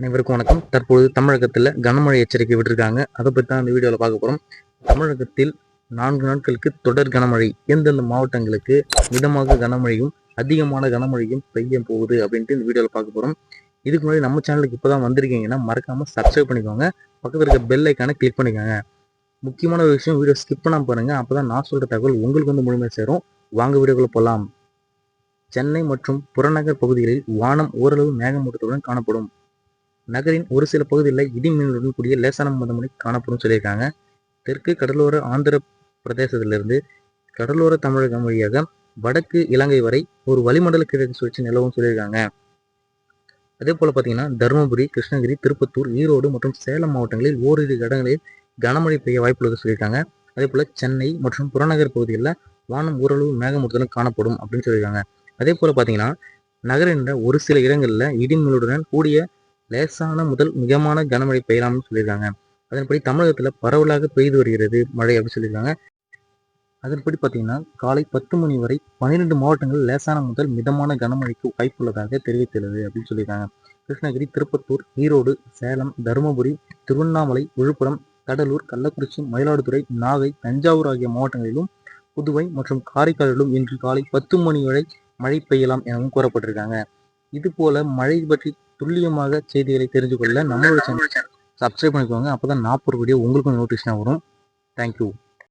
அனைவருக்கும் வணக்கம். தற்பொழுது தமிழகத்தில் கனமழை எச்சரிக்கை விட்டிருக்காங்க. அதை பற்றி தான் இந்த வீடியோவில் பார்க்க போகிறோம் தமிழகத்தில் நான்கு நாட்களுக்கு தொடர் கனமழை. எந்தெந்த மாவட்டங்களுக்கு மிதமாக கனமழையும் அதிகமான கனமழையும் பெய்ய போகுது அப்படின்ட்டு இந்த வீடியோவில் பார்க்க போகிறோம் இதுக்கு முன்னாடி நம்ம சேனலுக்கு இப்போ தான் வந்திருக்கீங்கன்னா மறக்காமல் சப்ஸ்கிரைப் பண்ணிக்கோங்க. பக்கத்தில் இருக்க பெல் ஐக்கானை கிளிக் பண்ணிக்கோங்க. முக்கியமான ஒரு விஷயம் வீடியோ ஸ்கிப் பண்ணாமல் பாருங்கள் அப்போ தான் நான் சொல்கிற தகவல் உங்களுக்கு வந்து முழுமையாக சேரும். வாங்க வீடியோக்குள்ளே போகலாம் சென்னை மற்றும் புறநகர் பகுதிகளில் வானம் ஓரளவு மேகமூட்டத்துடன் காணப்படும். நகரின் ஒரு சில பகுதிகளில் இடிமின்னலுடன் கூடிய லேசான மந்தமழை காணப்படும் சொல்லியிருக்காங்க. தெற்கு கடலோர ஆந்திர பிரதேசத்திலிருந்து கடலோர தமிழகம் வழியாக வடக்கு இலங்கை வரை ஒரு வளிமண்டல கிழக்கு சுழற்சி நிலவும் சொல்லியிருக்காங்க. அதே போல பார்த்தீங்கன்னா தருமபுரி கிருஷ்ணகிரி திருப்பத்தூர் ஈரோடு மற்றும் சேலம் மாவட்டங்களில் ஓரிரு இடங்களில் கனமழை பெய்ய வாய்ப்புள்ளது சொல்லியிருக்காங்க. அதே போல சென்னை மற்றும் புறநகர் பகுதிகளில் வானம் ஓரளவு மேகமூட்டத்துடன் காணப்படும் அப்படின்னு சொல்லியிருக்காங்க. அதே போல பார்த்தீங்கன்னா நகரின் ஒரு சில இடங்களில் இடிமின்னலுடன் கூடிய லேசான முதல் மிகமான கனமழை பெய்யலாம்னு சொல்லியிருக்காங்க. அதன்படி தமிழகத்தில் பரவலாக பெய்து வருகிறது மழை அப்படின்னு சொல்லியிருக்காங்க. அதன்படி பார்த்தீங்கன்னா காலை பத்து மணி வரை பன்னிரெண்டு மாவட்டங்கள் லேசான முதல் மிதமான கனமழைக்கு வாய்ப்புள்ளதாக தெரிவித்துள்ளது அப்படின்னு சொல்லியிருக்காங்க. கிருஷ்ணகிரி திருப்பத்தூர் ஈரோடு சேலம் தருமபுரி திருவண்ணாமலை விழுப்புரம் கடலூர் கள்ளக்குறிச்சி மயிலாடுதுறை நாகை தஞ்சாவூர் ஆகிய மாவட்டங்களிலும் புதுவை மற்றும் காரைக்காலிலும் இன்று காலை பத்து மணி வரை மழை பெய்யலாம் எனவும் கூறப்பட்டிருக்காங்க. இது போல மழை பற்றி துல்லியமாக செய்திகளை தெரிஞ்சு கொள்ள நம்மளோட சேனல் சப்ஸ்கிரைப் பண்ணிக்கோங்க. அப்போ தான் நாற்பது வீடியோ உங்களுக்கு நோட்டிஃபிகேஷன் வரும். தேங்க்யூ